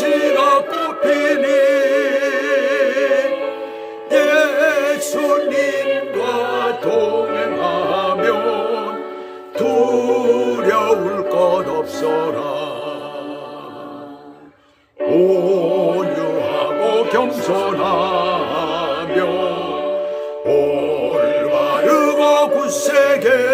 황무지가 꽃피니 예수님과 동행하면 두려울 것 없어라. 온유하고 겸손하며 올바르고 굳세게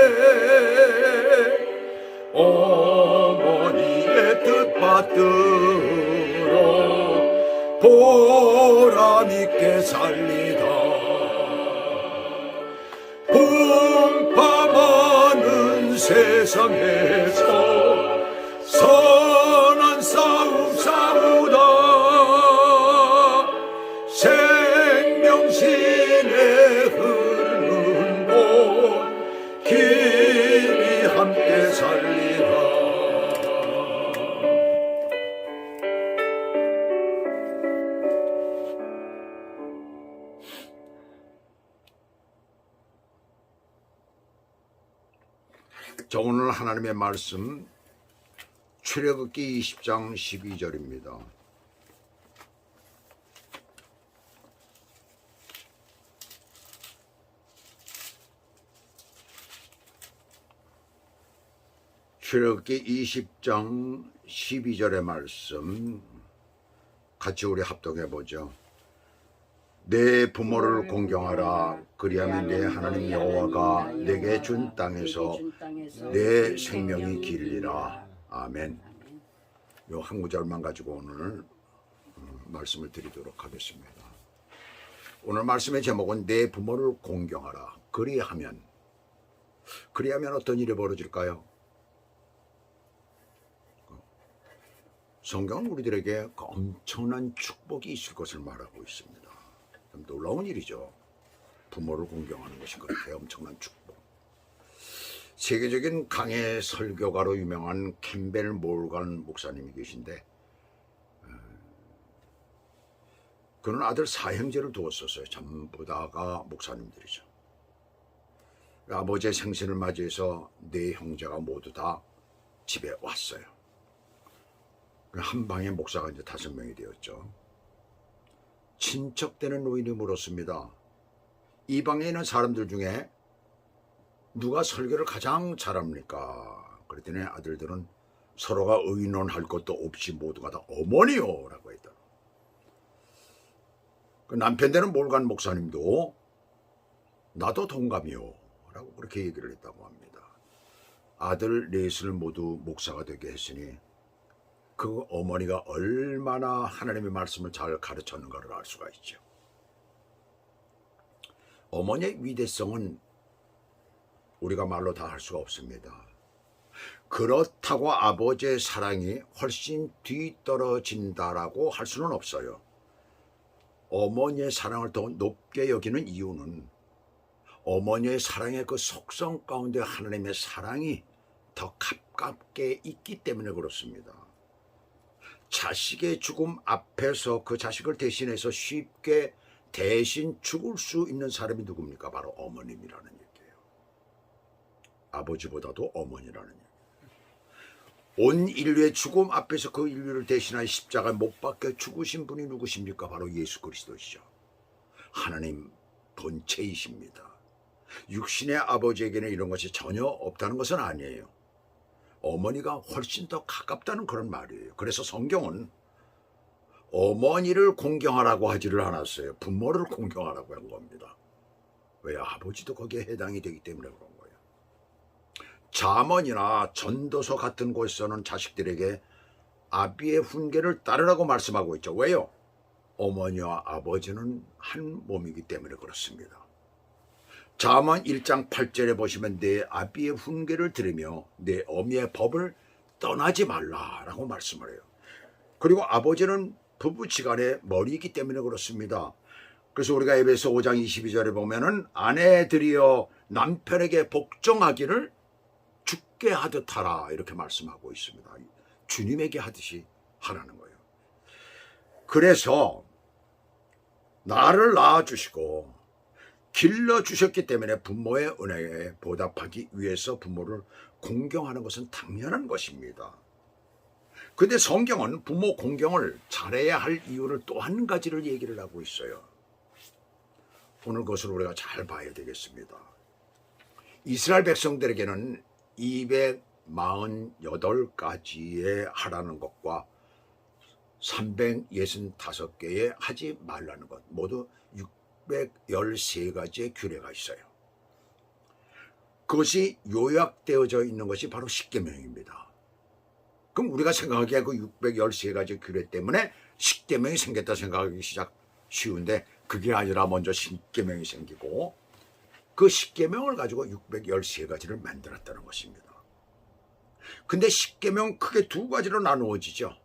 하나님의 말씀 출애굽기 20장 12절입니다. 출애굽기 20장 12절의 말씀 같이 우리 합동해 보죠. 내 부모를 공경하라 그리하면 내 하나님 여호와가 내게 준 땅에서 내 생명이 길리라. 아멘. 요 한 구절만 가지고 오늘 음, 말씀을 드리도록 하겠습니다. 오늘 말씀의 제목은 내 부모를 공경하라. 그리하면 그리하면 어떤 일이 벌어질까요? 성경은 우리들에게 그 엄청난 축복이 있을 것을 말하고 있습니다. 참 놀라운 일이죠. 부모를 공경하는 것이 그렇게 엄청난 축복. 세계적인 강해 설교가로 유명한 캠벨 몰간 목사님이 계신데 어, 그는 아들 사형제를 두었었어요. 전부 다가 목사님들이죠. 아버지의 생신을 맞이해서 네 형제가 모두 다 집에 왔어요. 한 방에 목사가 이제 다섯 명이 되었죠. 친척되는 노인이 물었습니다. 이 방에 있는 사람들 중에 누가 설교를 가장 잘합니까? 그랬더니 아들들은 서로가 의논할 것도 없이 모두가 다 어머니요 라고 했다. 그 남편 되는 몰간 목사님도 나도 동감이요 라고 그렇게 얘기를 했다고 합니다. 아들 넷을 모두 목사가 되게 했으니 그 어머니가 얼마나 하나님의 말씀을 잘 가르쳤는가를 알 수가 있죠. 어머니의 위대성은 우리가 말로 다 할 수가 없습니다. 그렇다고 아버지의 사랑이 훨씬 뒤떨어진다라고 할 수는 없어요. 어머니의 사랑을 더 높게 여기는 이유는 어머니의 사랑의 그 속성 가운데 하나님의 사랑이 더 가깝게 있기 때문에 그렇습니다. 자식의 죽음 앞에서 그 자식을 대신해서 쉽게 대신 죽을 수 있는 사람이 누굽니까? 바로 어머님이라는 얘기예요. 아버지보다도 어머니라는 얘기예요. 온 인류의 죽음 앞에서 그 인류를 대신하여 십자가에 못 박혀 죽으신 분이 누구십니까? 바로 예수 그리스도시죠. 하나님 본체이십니다. 육신의 아버지에게는 이런 것이 전혀 없다는 것은 아니에요. 어머니가 훨씬 더 가깝다는 그런 말이에요. 그래서 성경은 어머니를 공경하라고 하지를 않았어요. 부모를 공경하라고 한 겁니다. 왜 아버지도 거기에 해당이 되기 때문에 그런 거예요. 자문이나 전도서 같은 곳에서는 자식들에게 아비의 훈계를 따르라고 말씀하고 있죠. 왜요? 어머니와 아버지는 한 몸이기 때문에 그렇습니다. 자만 1장 8절에 보시면 내 아비의 훈계를 들으며 내 어미의 법을 떠나지 말라라고 말씀을 해요. 그리고 아버지는 부부지간의 머리이기 때문에 그렇습니다. 그래서 우리가 에베소 5장 22절에 보면은 아내들이여 남편에게 복종하기를 죽게 하듯 하라 이렇게 말씀하고 있습니다. 주님에게 하듯이 하라는 거예요. 그래서 나를 낳아주시고 길러주셨기 때문에 부모의 은혜에 보답하기 위해서 부모를 공경하는 것은 당연한 것입니다. 근데 성경은 부모 공경을 잘해야 할 이유를 또 한 가지를 얘기를 하고 있어요. 오늘 그것을 우리가 잘 봐야 되겠습니다. 이스라엘 백성들에게는 248가지의 하라는 것과 365개의 하지 말라는 것 모두 613가지의 규례가 있어요. 그것이 요약되어져 있는 것이 바로 십계명입니다. 그럼 우리가 생각하기에 그 613가지 규례 때문에 십계명이 생겼다 생각하기 시작 쉬운데 그게 아니라 먼저 십계명이 생기고 그 십계명을 가지고 613가지를 만들었다는 것입니다. 근데 십계명 크게 두 가지로 나누어지죠.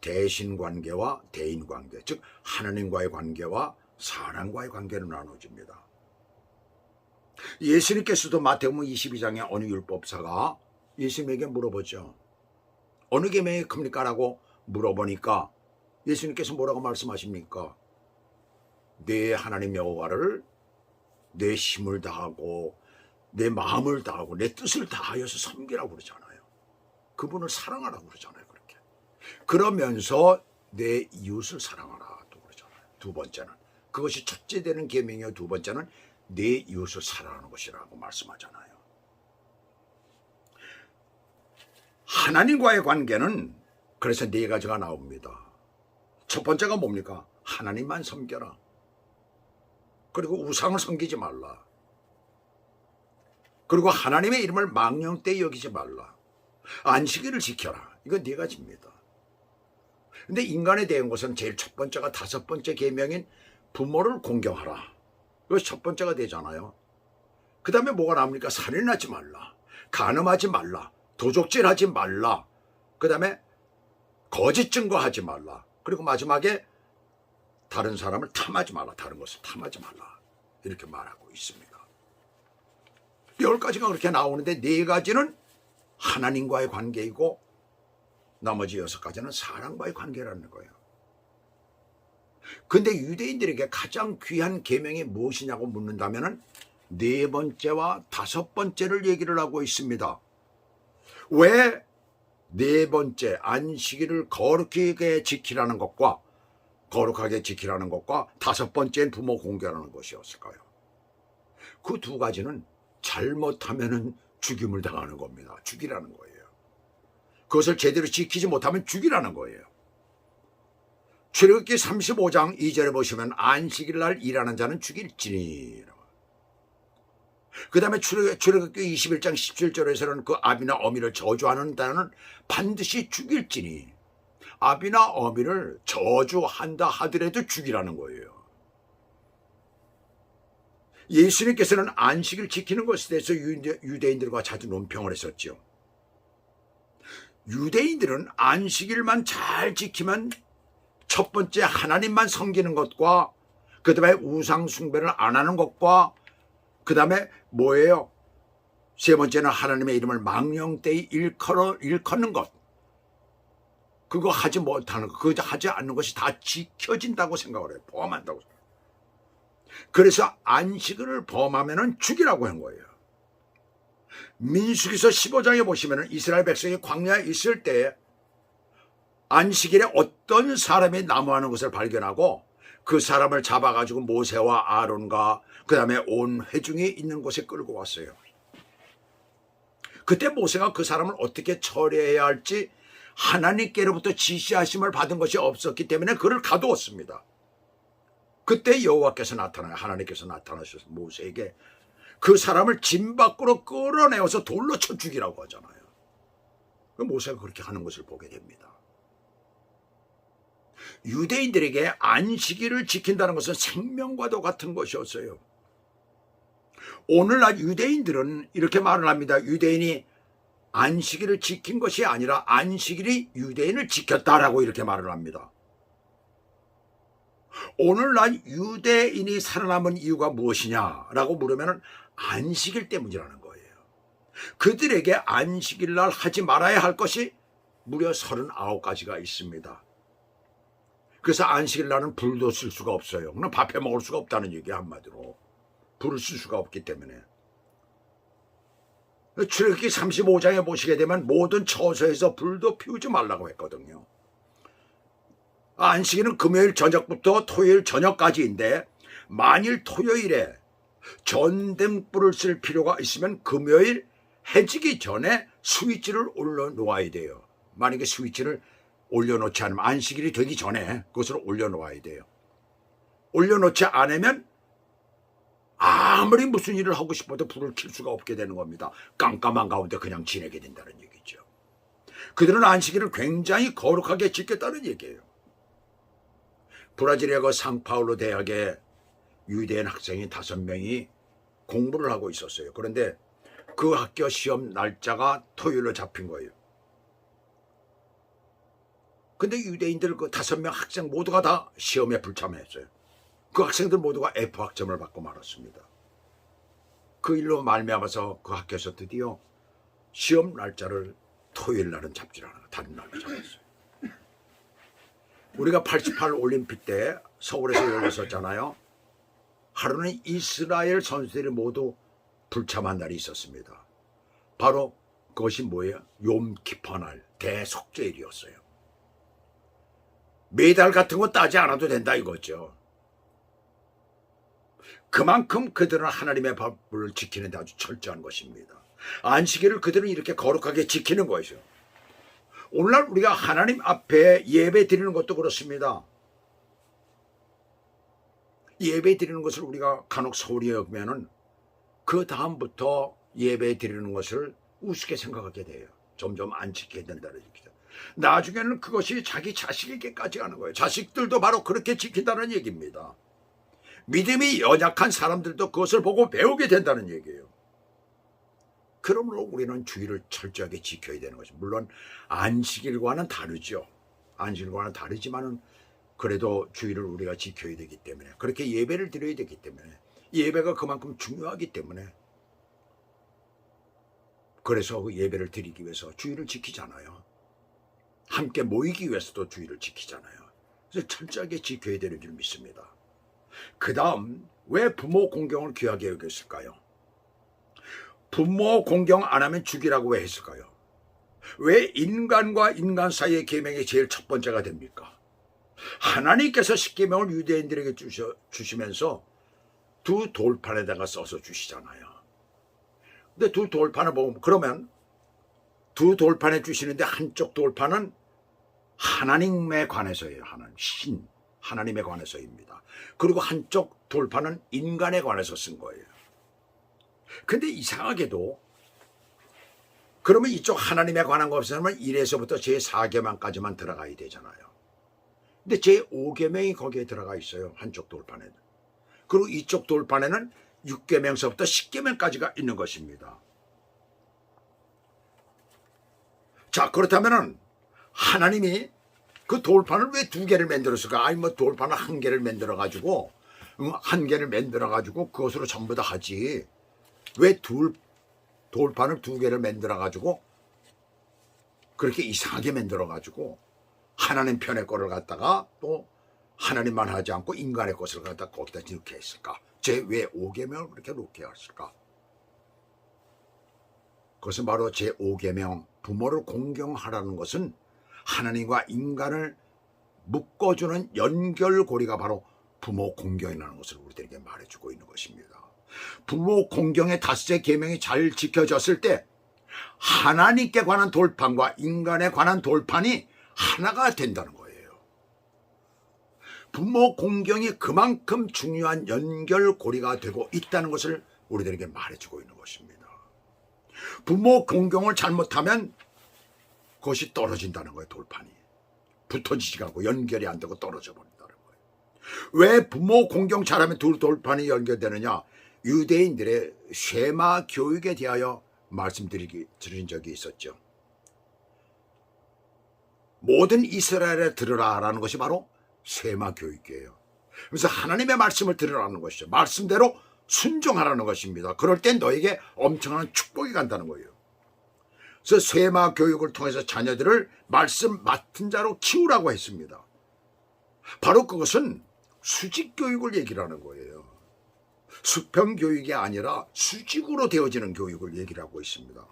대신 관계와 대인 관계, 즉 하나님과의 관계와 사람과의 관계로 나눠집니다. 예수님께서도 마태복음 22장에 어느 율법사가 예수님에게 물어보죠. 어느 계명이 큽니까 라고 물어보니까 예수님께서 뭐라고 말씀하십니까? 내 하나님 여호와를 내 힘을 다하고 내 마음을 다하고 내 뜻을 다하여서 섬기라고 그러잖아요. 그분을 사랑하라고 그러잖아요. 그렇게. 그러면서 내 이웃을 사랑하라 또 그러잖아요. 두 번째는 그것이 첫째 되는 계명이요. 두 번째는 내 이웃을 사랑하는 것이라고 말씀하잖아요. 하나님과의 관계는 그래서 네 가지가 나옵니다. 첫 번째가 뭡니까? 하나님만 섬겨라. 그리고 우상을 섬기지 말라. 그리고 하나님의 이름을 망령되이 여기지 말라. 안식일을 지켜라. 이건 네 가지입니다. 근데 인간에 대한 것은 제일 첫 번째가 다섯 번째 계명인 부모를 공경하라. 이거 첫 번째가 되잖아요. 그 다음에 뭐가 나옵니까? 살인하지 말라. 간음하지 말라. 도적질하지 말라. 그 다음에 거짓 증거하지 말라. 그리고 마지막에 다른 사람을 탐하지 말라. 다른 것을 탐하지 말라. 이렇게 말하고 있습니다. 열 가지가 그렇게 나오는데 네 가지는 하나님과의 관계이고 나머지 여섯 가지는 사람과의 관계라는 거예요. 근데 유대인들에게 가장 귀한 계명이 무엇이냐고 묻는다면은 네 번째와 다섯 번째를 얘기를 하고 있습니다. 왜 네 번째 안식일을 거룩하게 지키라는 것과 거룩하게 지키라는 것과 다섯 번째는 부모 공개하는 것이었을까요? 그 두 가지는 잘못하면은 죽임을 당하는 겁니다. 죽이라는 거예요. 그것을 제대로 지키지 못하면 죽이라는 거예요. 출애굽기 35장 2절에 보시면 안식일 날 일하는 자는 죽일지니 그 다음에 출애굽기 21장 17절에서는 그 아비나 어미를 저주하는 자는 반드시 죽일지니 아비나 어미를 저주한다 하더라도 죽이라는 거예요. 예수님께서는 안식을 지키는 것에 대해서 유대인들과 자주 논평을 했었죠. 유대인들은 안식일만 잘 지키면 첫 번째 하나님만 섬기는 것과 그 다음에 우상 숭배를 안 하는 것과 그 다음에 뭐예요? 세 번째는 하나님의 이름을 망령되이 일컬어, 일컫는 것. 그거 하지 못하는 것, 그거 하지 않는 것이 다 지켜진다고 생각을 해요. 포함한다고. 그래서 안식일을 범하면 죽이라고 한 거예요. 민수기서 15장에 보시면 이스라엘 백성이 광야에 있을 때 안식일에 어떤 사람이 나무하는 것을 발견하고 그 사람을 잡아가지고 모세와 아론과 그 다음에 온 회중이 있는 곳에 끌고 왔어요. 그때 모세가 그 사람을 어떻게 처리해야 할지 하나님께로부터 지시하심을 받은 것이 없었기 때문에 그를 가두었습니다. 그때 여호와께서 나타나요. 하나님께서 나타나셔서 모세에게 그 사람을 짐 밖으로 끌어내어서 돌로 쳐 죽이라고 하잖아요. 그 모세가 그렇게 하는 것을 보게 됩니다. 유대인들에게 안식일을 지킨다는 것은 생명과도 같은 것이었어요. 오늘날 유대인들은 이렇게 말을 합니다. 유대인이 안식일을 지킨 것이 아니라 안식일이 유대인을 지켰다라고 이렇게 말을 합니다. 오늘날 유대인이 살아남은 이유가 무엇이냐라고 물으면 안식일 때문이라는 거예요. 그들에게 안식일 날 하지 말아야 할 것이 무려 39가지가 있습니다. 그래서 안식일 날은 불도 쓸 수가 없어요. 그냥 밥해 먹을 수가 없다는 얘기 한마디로. 불을 쓸 수가 없기 때문에. 출애굽기 35장에 보시게 되면 모든 처소에서 불도 피우지 말라고 했거든요. 안식일은 금요일 저녁부터 토요일 저녁까지인데 만일 토요일에 전등불을 쓸 필요가 있으면 금요일 해지기 전에 스위치를 올려놓아야 돼요. 만약에 스위치를 올려놓지 않으면 안식일이 되기 전에 그것을 올려놓아야 돼요. 올려놓지 않으면 아무리 무슨 일을 하고 싶어도 불을 킬 수가 없게 되는 겁니다. 깜깜한 가운데 그냥 지내게 된다는 얘기죠. 그들은 안식일을 굉장히 거룩하게 지켰다는 얘기예요. 브라질의 그 상파울로 대학에 유대인 학생이 다섯 명이 공부를 하고 있었어요. 그런데 그 학교 시험 날짜가 토요일로 잡힌 거예요. 근데 유대인들 그 다섯 명 학생 모두가 다 시험에 불참했어요. 그 학생들 모두가 F 학점을 받고 말았습니다. 그 일로 말미암아서 그 학교에서 드디어 시험 날짜를 토요일 날은 잡지 않아 다른 날로 잡았어요. 우리가 88 올림픽 때 서울에서 열렸었잖아요. 하루는 이스라엘 선수들이 모두 불참한 날이 있었습니다. 바로 그것이 뭐예요? 욤키퍼 날 대속죄일이었어요. 메달 같은 거 따지 않아도 된다 이거죠. 그만큼 그들은 하나님의 법을 지키는 데 아주 철저한 것입니다. 안식일을 그들은 이렇게 거룩하게 지키는 것이죠. 오늘날 우리가 하나님 앞에 예배 드리는 것도 그렇습니다. 예배 드리는 것을 우리가 간혹 소홀히 여기면은 그 다음부터 예배 드리는 것을 우습게 생각하게 돼요. 점점 안 지키게 된다는 얘기죠. 나중에는 그것이 자기 자식에게까지 가는 거예요. 자식들도 바로 그렇게 지킨다는 얘기입니다. 믿음이 연약한 사람들도 그것을 보고 배우게 된다는 얘기예요. 그러므로 우리는 주의를 철저하게 지켜야 되는 것이 물론 안식일과는 다르죠. 안식일과는 다르지만은 그래도 주의를 우리가 지켜야 되기 때문에 그렇게 예배를 드려야 되기 때문에 예배가 그만큼 중요하기 때문에 그래서 그 예배를 드리기 위해서 주의를 지키잖아요. 함께 모이기 위해서도 주의를 지키잖아요. 그래서 철저하게 지켜야 되는 줄 믿습니다. 그 다음 왜 부모 공경을 귀하게 여겼을까요? 부모 공경 안 하면 죽이라고 왜 했을까요? 왜 인간과 인간 사이의 계명이 제일 첫 번째가 됩니까? 하나님께서 십계명을 유대인들에게 주셔, 주시면서 두 돌판에다가 써서 주시잖아요. 근데 두 돌판을 보면 그러면 두 돌판에 주시는데 한쪽 돌판은 하나님에 관해서예요. 하나님 신 하나님에 관해서입니다. 그리고 한쪽 돌판은 인간에 관해서 쓴 거예요. 근데 이상하게도 그러면 이쪽 하나님에 관한 거 없으면 1에서부터 제 4계명까지만 들어가야 되잖아요. 근데 제 5계명이 거기에 들어가 있어요. 한쪽 돌판에는. 그리고 이쪽 돌판에는 6계명서부터 10계명까지가 있는 것입니다. 자, 그렇다면은 하나님이 그 돌판을 왜 두 개를 만들었을까? 아니 뭐 돌판을 한 개를 만들어 가지고 한 개를 만들어 가지고 그것으로 전부 다 하지. 왜 둘 돌판을 두 개를 만들어 가지고 그렇게 이상하게 만들어 가지고 하나님 편의 거를 갖다가 또 하나님만 하지 않고 인간의 것을 갖다 거기다 넣게 했을까? 제왜 오계명을 그렇게 놓게 했을까? 그것은 바로 제 5계명 부모를 공경하라는 것은 하나님과 인간을 묶어주는 연결고리가 바로 부모 공경이라는 것을 우리들에게 말해주고 있는 것입니다. 부모 공경의 다섯째 계명이 잘 지켜졌을 때 하나님께 관한 돌판과 인간에 관한 돌판이 하나가 된다는 거예요. 부모 공경이 그만큼 중요한 연결고리가 되고 있다는 것을 우리들에게 말해주고 있는 것입니다. 부모 공경을 잘못하면 그것이 떨어진다는 거예요, 돌판이. 붙어지지가 않고 연결이 안 되고 떨어져 버린다는 거예요. 왜 부모 공경 잘하면 둘 돌판이 연결되느냐? 유대인들의 쉐마 교육에 대하여 말씀드리기 드린 적이 있었죠. 모든 이스라엘에 들으라라는 것이 바로 쉐마 교육이에요. 그래서 하나님의 말씀을 들으라는 것이죠. 말씀대로 순종하라는 것입니다. 그럴 땐 너에게 엄청난 축복이 간다는 거예요. 그래서 쇠마 교육을 통해서 자녀들을 말씀 맡은 자로 키우라고 했습니다. 바로 그것은 수직 교육을 얘기를 하는 거예요. 수평 교육이 아니라 수직으로 되어지는 교육을 얘기를 하고 있습니다.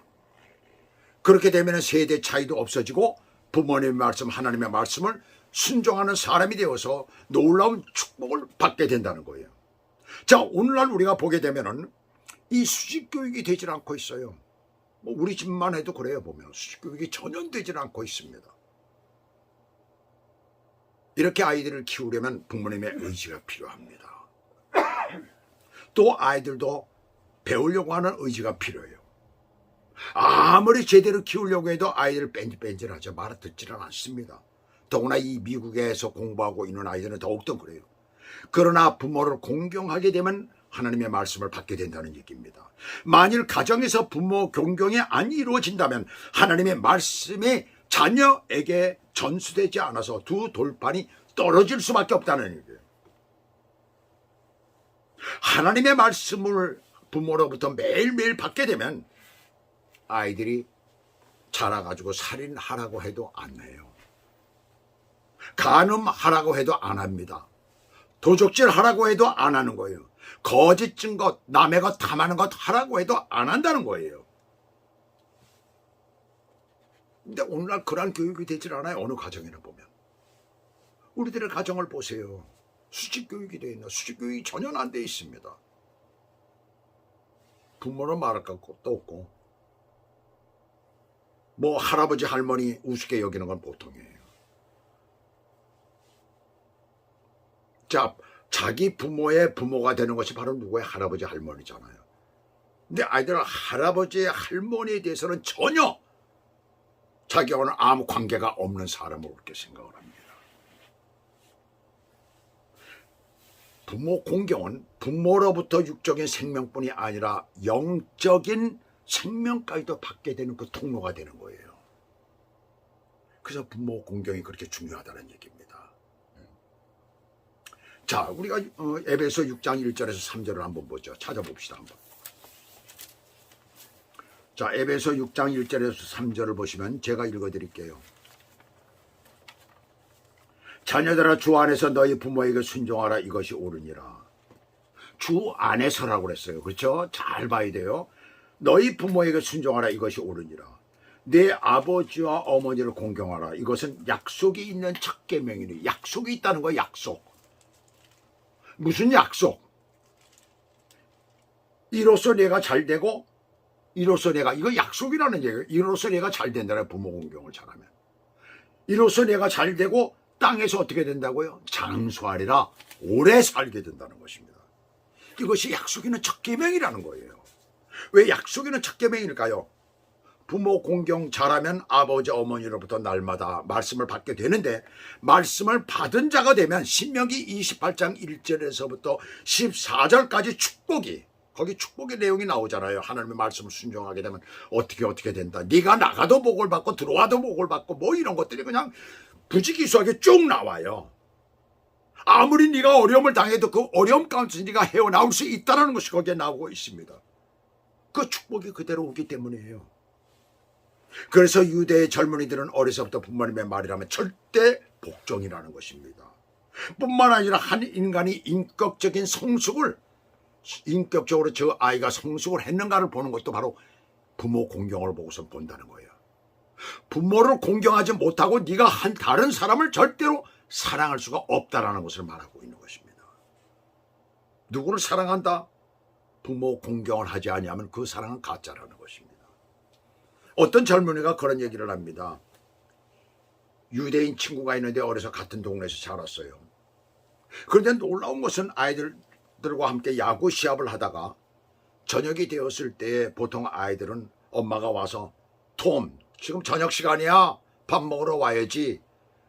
그렇게 되면 세대 차이도 없어지고 부모님의 말씀, 하나님의 말씀을 순종하는 사람이 되어서 놀라운 축복을 받게 된다는 거예요. 자, 오늘날 우리가 보게 되면은 이 수직 교육이 되질 않고 있어요. 뭐 우리 집만 해도 그래요, 보면. 수직 교육이 전혀 되질 않고 있습니다. 이렇게 아이들을 키우려면 부모님의 의지가 필요합니다. 또 아이들도 배우려고 하는 의지가 필요해요. 아무리 제대로 키우려고 해도 아이들 뺀질뺀질하죠. 말을 듣지는 않습니다. 더구나 이 미국에서 공부하고 있는 아이들은 더욱더 그래요. 그러나 부모를 공경하게 되면 하나님의 말씀을 받게 된다는 얘기입니다. 만일 가정에서 부모 공경이 안 이루어진다면 하나님의 말씀이 자녀에게 전수되지 않아서 두 돌판이 떨어질 수밖에 없다는 얘기예요. 하나님의 말씀을 부모로부터 매일매일 받게 되면 아이들이 자라가지고 살인하라고 해도 안 해요. 간음하라고 해도 안 합니다. 도적질 하라고 해도 안 하는 거예요. 거짓 증거, 남의 것 탐하는 것 하라고 해도 안 한다는 거예요. 근데 오늘날 그러한 교육이 되질 않아요. 어느 가정이나 보면. 우리들의 가정을 보세요. 수직 교육이 되어 있나? 수직 교육이 전혀 안 돼 있습니다. 부모는 말할 것도 없고, 뭐 할아버지 할머니 우습게 여기는 건 보통이에요. 자, 자기 부모의 부모가 되는 것이 바로 누구의 할아버지 할머니잖아요. 근데 아이들은 할아버지 할머니에 대해서는 전혀 자기와는 아무 관계가 없는 사람으로 그렇게 생각을 합니다. 부모 공경은 부모로부터 육적인 생명뿐이 아니라 영적인 생명까지도 받게 되는 그 통로가 되는 거예요. 그래서 부모 공경이 그렇게 중요하다는 얘기입니다. 자, 우리가 어, 에베소 6장 1절에서 3절을 한번 보죠. 찾아봅시다 한번. 자, 에베소 6장 1절에서 3절을 보시면 제가 읽어 드릴게요. 자녀들아 주 안에서 너희 부모에게 순종하라 이것이 옳으니라. 주 안에서라고 그랬어요. 그렇죠? 잘 봐야 돼요. 너희 부모에게 순종하라 이것이 옳으니라. 내 아버지와 어머니를 공경하라. 이것은 약속이 있는 첫 계명이니 약속이 있다는 거야. 약속. 무슨 약속? 이로써 내가 잘 되고 이로써 내가 이거 약속이라는 얘기예요. 이로써 내가 잘 된다는 부모 공경을 잘하면. 이로써 내가 잘 되고 땅에서 어떻게 된다고요? 장수하리라 오래 살게 된다는 것입니다. 이것이 약속이는 첫 계명이라는 거예요. 왜 약속이는 첫 계명일까요? 부모 공경 잘하면 아버지 어머니로부터 날마다 말씀을 받게 되는데 말씀을 받은 자가 되면 신명기 28장 1절에서부터 14절까지 축복이 거기 축복의 내용이 나오잖아요. 하나님의 말씀을 순종하게 되면 어떻게 어떻게 된다. 네가 나가도 복을 받고 들어와도 복을 받고 뭐 이런 것들이 그냥 부지기수하게 쭉 나와요. 아무리 네가 어려움을 당해도 그 어려움 가운데서 네가 헤어나올 수 있다는 것이 거기에 나오고 있습니다. 그 축복이 그대로 오기 때문이에요. 그래서 유대의 젊은이들은 어려서부터 부모님의 말이라면 절대 복종이라는 것입니다. 뿐만 아니라 한 인간이 인격적인 성숙을 인격적으로 저 아이가 성숙을 했는가를 보는 것도 바로 부모 공경을 보고서 본다는 거예요. 부모를 공경하지 못하고 네가 한 다른 사람을 절대로 사랑할 수가 없다라는 것을 말하고 있는 것입니다. 누구를 사랑한다? 부모 공경을 하지 아니하면 그 사랑은 가짜라는 것입니다. 어떤 젊은이가 그런 얘기를 합니다. 유대인 친구가 있는데 어려서 같은 동네에서 자랐어요. 그런데 놀라운 것은 아이들과 함께 야구 시합을 하다가 저녁이 되었을 때 보통 아이들은 엄마가 와서 톰 지금 저녁 시간이야. 밥 먹으러 와야지.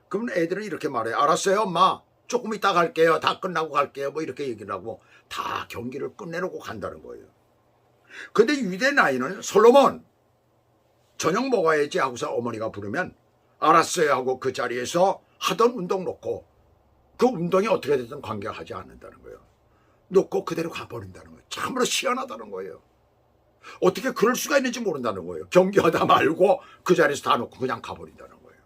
그러면 애들은 이렇게 말해요 알았어요 엄마. 조금 이따 갈게요. 다 끝나고 갈게요. 뭐 이렇게 얘기를 하고 다 경기를 끝내놓고 간다는 거예요. 근데 유대 나이는 솔로몬 저녁 먹어야지 하고서 어머니가 부르면 알았어요 하고 그 자리에서 하던 운동 놓고 그 운동이 어떻게 됐든 관계하지 않는다는 거예요. 놓고 그대로 가버린다는 거예요. 참으로 희한하다는 거예요. 어떻게 그럴 수가 있는지 모른다는 거예요. 경계하다 말고 그 자리에서 다 놓고 그냥 가버린다는 거예요.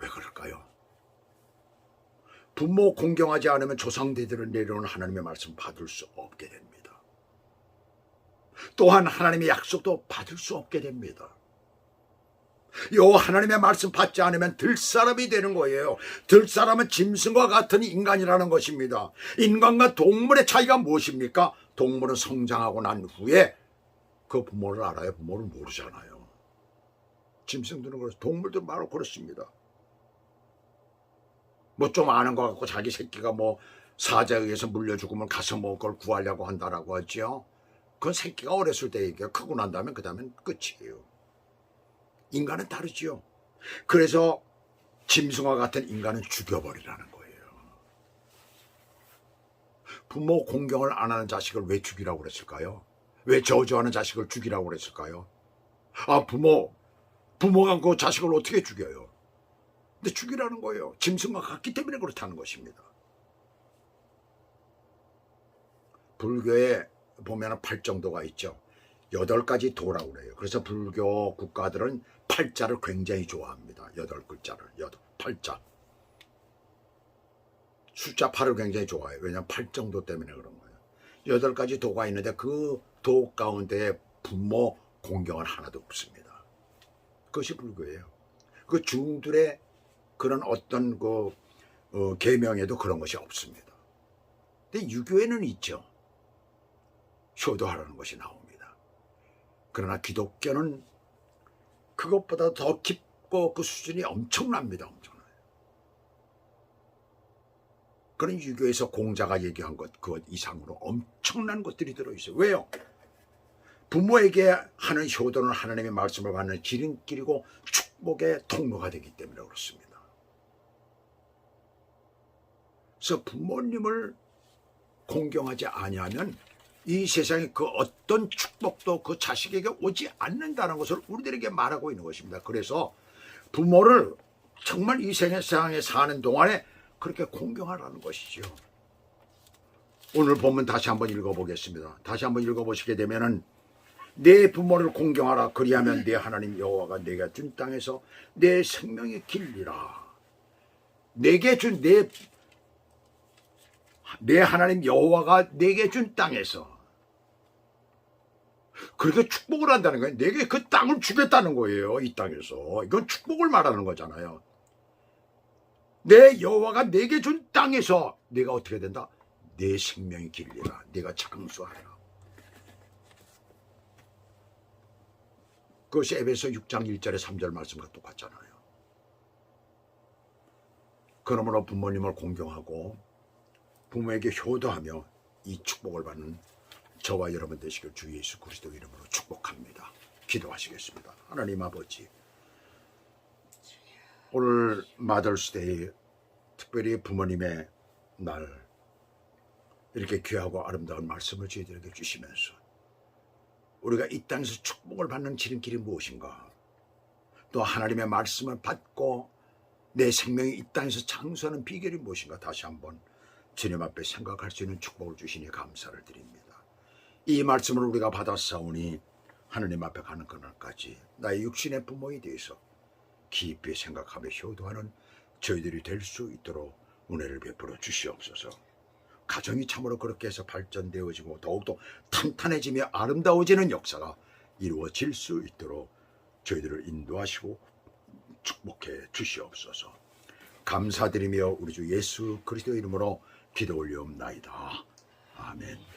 왜 그럴까요? 부모 공경하지 않으면 조상대들을 내려오는 하나님의 말씀 받을 수 없게 됩니다. 또한 하나님의 약속도 받을 수 없게 됩니다. 요 하나님의 말씀 받지 않으면 들사람이 되는 거예요. 들사람은 짐승과 같은 인간이라는 것입니다. 인간과 동물의 차이가 무엇입니까? 동물은 성장하고 난 후에 그 부모를 알아요. 부모를 모르잖아요. 짐승들은 그렇 동물들 바로 그렇습니다. 뭐 좀 아는 것 같고 자기 새끼가 뭐 사자에 의해서 물려 죽으면 가서 뭐 그걸 구하려고 한다라고 하지요. 그건 새끼가 어렸을 때 얘기야. 크고 난 다음에 그 다음엔 끝이에요. 인간은 다르지요. 그래서 짐승과 같은 인간은 죽여버리라는 거예요. 부모 공경을 안 하는 자식을 왜 죽이라고 그랬을까요? 왜 저주하는 자식을 죽이라고 그랬을까요? 아, 부모, 부모가 그 자식을 어떻게 죽여요? 근데 죽이라는 거예요. 짐승과 같기 때문에 그렇다는 것입니다. 불교에 보면 팔 정도가 있죠. 여덟 가지 도라고 그래요. 그래서 불교 국가들은 팔자를 굉장히 좋아합니다. 여덟 글자를. 여덟, 팔자. 숫자 8을 굉장히 좋아해요. 왜냐하면 팔 정도 때문에 그런 거예요. 여덟 가지 도가 있는데 그 도 가운데 부모 공경은 하나도 없습니다. 그것이 불교예요. 그 중들의 그런 어떤 그 어, 계명에도 그런 것이 없습니다. 근데 유교에는 있죠. 효도하라는 것이 나옵니다. 그러나 기독교는 그것보다 더 깊고 그 수준이 엄청납니다. 엄청나요. 그런 유교에서 공자가 얘기한 것, 그것 이상으로 엄청난 것들이 들어있어요. 왜요? 부모에게 하는 효도는 하나님의 말씀을 받는 지름길이고 축복의 통로가 되기 때문에 그렇습니다. 그래서 부모님을 공경하지 아니하면 이 세상에 그 어떤 축복도 그 자식에게 오지 않는다는 것을 우리들에게 말하고 있는 것입니다. 그래서 부모를 정말 이 세상에 사는 동안에 그렇게 공경하라는 것이죠. 오늘 본문 다시 한번 읽어보겠습니다. 다시 한번 읽어보시게 되면은 내 부모를 공경하라 그리하면 내 하나님 여호와가 내가 준 땅에서 내 생명이 길리라. 내게 준내내 하나님 여호와가 내게 준 땅에서 그렇게 축복을 한다는 거예요. 내게 그 땅을 주겠다는 거예요. 이 땅에서. 이건 축복을 말하는 거잖아요. 내 여호와가 내게 준 땅에서 내가 어떻게 된다? 내 생명이 길리라. 내가 장수하라. 그것이 에베소 6장 1절의 3절 말씀과 똑같잖아요. 그러므로 부모님을 공경하고 부모에게 효도하며 이 축복을 받는 저와 여러분 되시길 주 예수 그리스도 이름으로 축복합니다. 기도하시겠습니다. 하나님 아버지 오늘 마더스데이 특별히 부모님의 날 이렇게 귀하고 아름다운 말씀을 저희들에게 주시면서 우리가 이 땅에서 축복을 받는 지름길이 무엇인가 또 하나님의 말씀을 받고 내 생명이 이 땅에서 장수하는 비결이 무엇인가 다시 한번 주님 앞에 생각할 수 있는 축복을 주시니 감사를 드립니다. 이 말씀을 우리가 받았사오니 하나님 앞에 가는 그날까지 나의 육신의 부모에 대해서 깊이 생각하며 효도하는 저희들이 될 수 있도록 은혜를 베풀어 주시옵소서. 가정이 참으로 그렇게 해서 발전되어지고 더욱더 탄탄해지며 아름다워지는 역사가 이루어질 수 있도록 저희들을 인도하시고 축복해 주시옵소서. 감사드리며 우리 주 예수 그리스도 이름으로 기도 올리옵나이다. 아멘.